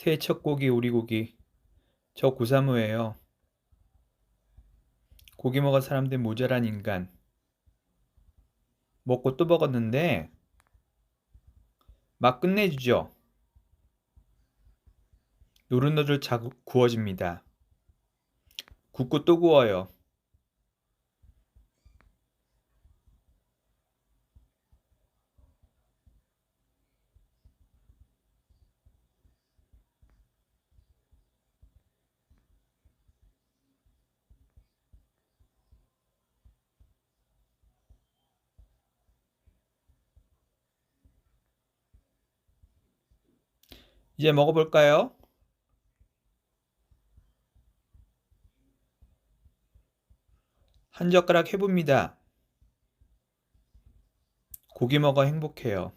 새해 첫 고기 오리고기. 저 구사모예요. 고기 먹을 사람들 모자란 인간. 먹고 또 먹었는데 막 끝내주죠. 노릇노릇 자 구워집니다. 굽고 또 구워요. 이제 먹어볼까요? 한 젓가락 해봅니다. 고기 먹어 행복해요.